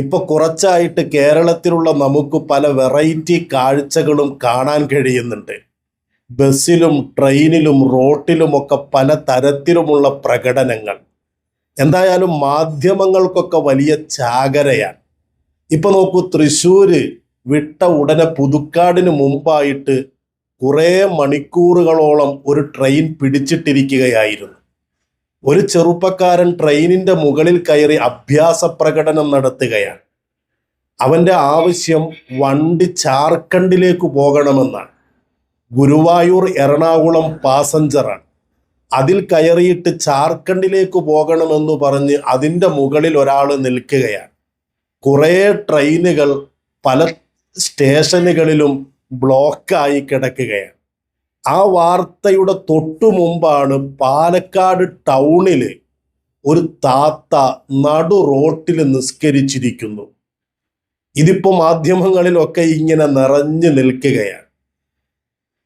ഇപ്പൊ കുറച്ചായിട്ട് കേരളത്തിലുള്ള നമുക്ക് പല വെറൈറ്റി കാഴ്ചകളും കാണാൻ കഴിയുന്നുണ്ട്. ബസ്സിലും ട്രെയിനിലും റോട്ടിലുമൊക്കെ പല തരത്തിലുമുള്ള പ്രകടനങ്ങൾ. എന്തായാലും മാധ്യമങ്ങൾക്കൊക്കെ വലിയ ചാകരയാണ്. ഇപ്പൊ നോക്കൂ തൃശ്ശൂര് വിട്ട ഉടനെ പുതുക്കാടിന് മുമ്പായിട്ട് കുറേ മണിക്കൂറുകളോളം ഒരു ട്രെയിൻ പിടിച്ചിട്ടിരിക്കുകയായിരുന്നു. ഒരു ചെറുപ്പക്കാരൻ ട്രെയിനിന്റെ മുകളിൽ കയറി അഭ്യാസ പ്രകടനം നടത്തുകയാണ്. അവന്റെ ആവശ്യം വണ്ടി ജാർഖണ്ഡിലേക്ക് പോകണമെന്നാണ്. ഗുരുവായൂർ എറണാകുളം പാസഞ്ചറാണ്. അതിൽ കയറിയിട്ട് ജാർഖണ്ഡിലേക്ക് പോകണമെന്ന് പറഞ്ഞ് അതിന്റെ മുകളിൽ ഒരാൾ നിൽക്കുകയാണ്. കുറേ ട്രെയിനുകൾ പല സ്റ്റേഷനുകളിലും ബ്ലോക്കായി കിടക്കുകയാണ്. ആ വാർത്തയുടെ തൊട്ടു മുമ്പാണ് പാലക്കാട് ടൗണിൽ ഒരു താത്ത നടു റോട്ടിൽ നിസ്കരിച്ചിരിക്കുന്നു. ഇതിപ്പോ മാധ്യമങ്ങളിലൊക്കെ ഇങ്ങനെ നിറഞ്ഞു നിൽക്കുകയാണ്.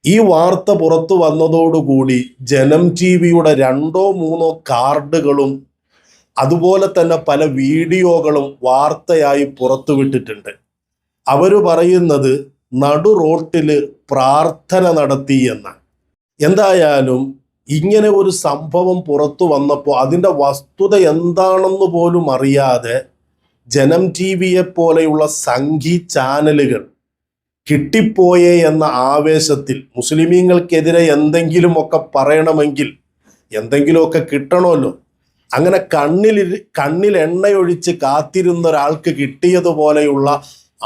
ഈ വാർത്ത പുറത്തു വന്നതോടുകൂടി ജനം ടി വിയുടെ രണ്ടോ മൂന്നോ കാർഡുകളും അതുപോലെ തന്നെ പല വീഡിയോകളും വാർത്തയായി പുറത്തുവിട്ടിട്ടുണ്ട്. അവർ പറയുന്നത് നടു റോട്ടിൽ പ്രാർത്ഥന നടത്തി എന്നാണ് എന്തായാലും ഇങ്ങനെ ഒരു സംഭവം പുറത്തു വന്നപ്പോൾ അതിന്റെ വസ്തുത എന്താണെന്ന് പോലും അറിയാതെ ജനം ടി വിയെ പോലെയുള്ള സംഘി ചാനലുകൾ കിട്ടിപ്പോയേ എന്ന ആവേശത്തിൽ മുസ്ലിമീങ്ങൾക്കെതിരെ എന്തെങ്കിലുമൊക്കെ പറയണമെങ്കിൽ എന്തെങ്കിലുമൊക്കെ കിട്ടണമല്ലോ. അങ്ങനെ കണ്ണിൽ കണ്ണിൽ എണ്ണയൊഴിച്ച് കാത്തിരുന്ന ഒരാൾക്ക് കിട്ടിയതുപോലെയുള്ള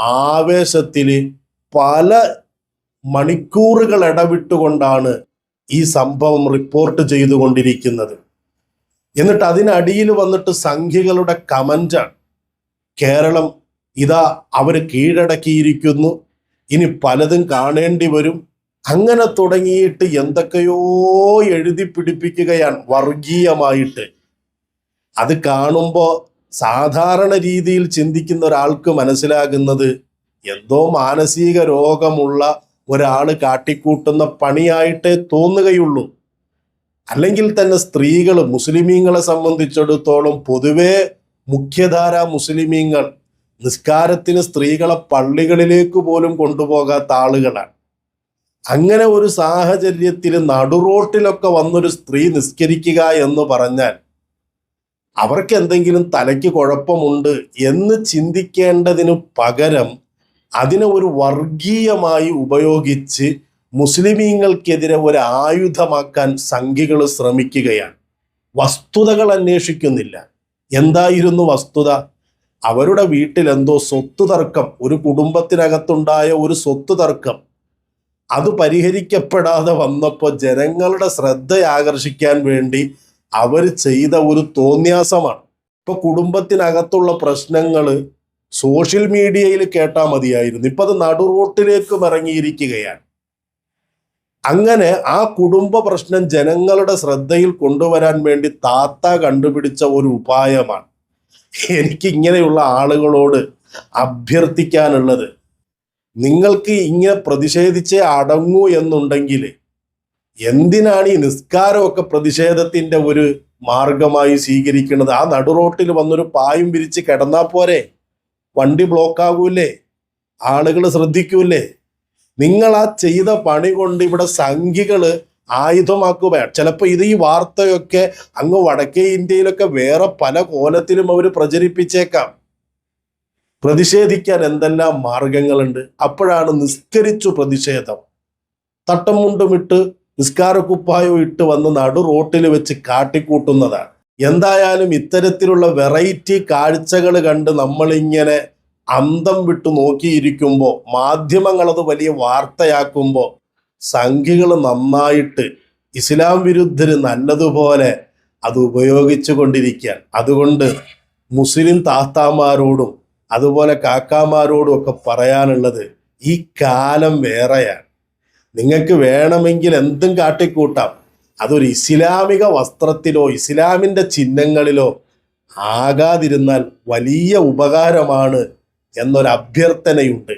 ആവേശത്തിൽ പല മണിക്കൂറുകൾ ഇടവിട്ടുകൊണ്ടാണ് ഈ സംഭവം റിപ്പോർട്ട് ചെയ്തുകൊണ്ടിരിക്കുന്നത്. എന്നിട്ട് അതിനടിയിൽ വന്നിട്ട് സംഖ്യകളുടെ കമന്റാണ് കേരളം ഇതാ അവർ കീഴടക്കിയിരിക്കുന്നു. ഇനി പലതും കാണേണ്ടി വരും. അങ്ങനെ തുടങ്ങിയിട്ട് എന്തൊക്കെയോ എഴുതി പിടിപ്പിക്കുകയാണ് വർഗീയമായിട്ട്. അത് കാണുമ്പോൾ സാധാരണ രീതിയിൽ ചിന്തിക്കുന്ന ഒരാൾക്ക് മനസ്സിലാകുന്നത് എന്തോ മാനസിക രോഗമുള്ള ഒരാൾ കാട്ടിക്കൂട്ടുന്ന പണിയായിട്ടേ തോന്നുകയുള്ളൂ. അല്ലെങ്കിൽ തന്നെ സ്ത്രീകൾ മുസ്ലിമീങ്ങളെ സംബന്ധിച്ചിടത്തോളം പൊതുവേ മുഖ്യധാര മുസ്ലിമീങ്ങൾ നിസ്കാരത്തിന് സ്ത്രീകളെ പള്ളികളിലേക്ക് പോലും കൊണ്ടുപോകാത്ത ആളുകളാണ്. അങ്ങനെ ഒരു സാഹചര്യത്തിൽ നടുറോട്ടിലൊക്കെ വന്നൊരു സ്ത്രീ നിസ്കരിക്കുക എന്ന് പറഞ്ഞാൽ അവർക്ക് എന്തെങ്കിലും തലയ്ക്ക് കുഴപ്പമുണ്ട് എന്ന് ചിന്തിക്കേണ്ടതിനു പകരം അതിനെ ഒരു വർഗീയമായി ഉപയോഗിച്ച് മുസ്ലിമീങ്ങൾക്കെതിരെ ഒരു ആയുധമാക്കാൻ സംഘികൾ ശ്രമിക്കുകയാണ്. വസ്തുതകൾ അന്വേഷിക്കുന്നില്ല. എന്തായിരുന്നു വസ്തുത? അവരുടെ വീട്ടിൽ എന്തോ സ്വത്ത് തർക്കം. ഒരു കുടുംബത്തിനകത്തുണ്ടായ ഒരു സ്വത്ത് തർക്കം. അത് പരിഹരിക്കപ്പെടാതെ വന്നപ്പോൾ ജനങ്ങളുടെ ശ്രദ്ധ ആകർഷിക്കാൻ വേണ്ടി അവർ ചെയ്ത ഒരു തോന്യാസമാണ് ഇപ്പൊ കുടുംബത്തിനകത്തുള്ള പ്രശ്നങ്ങൾ സോഷ്യൽ മീഡിയയിൽ കേട്ടാൽ മതിയായിരുന്നു. ഇപ്പൊ അത് നടുറോട്ടിലേക്കും ഇറങ്ങിയിരിക്കുകയാണ് അങ്ങനെ ആ കുടുംബ പ്രശ്നം ജനങ്ങളുടെ ശ്രദ്ധയിൽ കൊണ്ടുവരാൻ വേണ്ടി താത്ത കണ്ടുപിടിച്ച ഒരു ഉപായമാണ് എനിക്ക് ഇങ്ങനെയുള്ള ആളുകളോട് അഭ്യർത്ഥിക്കാനുള്ളത്. നിങ്ങൾക്ക് ഇങ്ങനെ പ്രതിഷേധിച്ച് അടങ്ങൂ എന്നുണ്ടെങ്കിൽ എന്തിനാണ് ഈ നിസ്കാരമൊക്കെ പ്രതിഷേധത്തിന്റെ ഒരു മാർഗമായി സ്വീകരിക്കുന്നത്? ആ നടുറോട്ടിൽ വന്നൊരു പായും വിരിച്ച് കിടന്നാൽ പോരെ. വണ്ടി ബ്ലോക്ക് ആകൂലേ? ആളുകൾ ശ്രദ്ധിക്കൂലേ? നിങ്ങൾ ആ ചെയ്ത പണി കൊണ്ട് ഇവിടെ സംഖ്യകൾ ആയുധമാക്കുക ചിലപ്പോൾ ഇത് ഈ വാർത്തയൊക്കെ അങ്ങ് വടക്കേ ഇന്ത്യയിലൊക്കെ വേറെ പല കോലത്തിലും അവർ പ്രചരിപ്പിച്ചേക്കാം. പ്രതിഷേധിക്കാൻ എന്തെല്ലാം മാർഗങ്ങളുണ്ട്? അപ്പോഴാണ് നിസ്കരിച്ചു പ്രതിഷേധം. തട്ടം മുണ്ടുമിട്ട് നിസ്കാരക്കുപ്പായോ ഇട്ട് വന്ന് നടു റോട്ടിൽ വെച്ച് കാട്ടിക്കൂട്ടുന്നതാണ്. എന്തായാലും ഇത്തരത്തിലുള്ള വെറൈറ്റി കാഴ്ചകൾ കണ്ട് നമ്മളിങ്ങനെ അന്തം വിട്ടു നോക്കിയിരിക്കുമ്പോൾ മാധ്യമങ്ങളത് വലിയ വാർത്തയാക്കുമ്പോൾ സംഖ്യകൾ നന്നായിട്ട് ഇസ്ലാം വിരുദ്ധര് നല്ലതുപോലെ അത് ഉപയോഗിച്ചു കൊണ്ടിരിക്കുകയാണ്. അതുകൊണ്ട് മുസ്ലിം താത്താമാരോടും അതുപോലെ കാക്കാമാരോടും ഒക്കെ പറയാനുള്ളത് ഈ കാലം വേറെയാണ്. നിങ്ങൾക്ക് വേണമെങ്കിൽ എന്തും കാട്ടിക്കൂട്ടാം. അതൊരു ഇസ്ലാമിക വസ്ത്രത്തിലോ ഇസ്ലാമിന്റെ ചിഹ്നങ്ങളിലോ ആകാതിരുന്നാൽ വലിയ ഉപകാരമാണ് എന്നൊരു അഭ്യർത്ഥനയുണ്ട്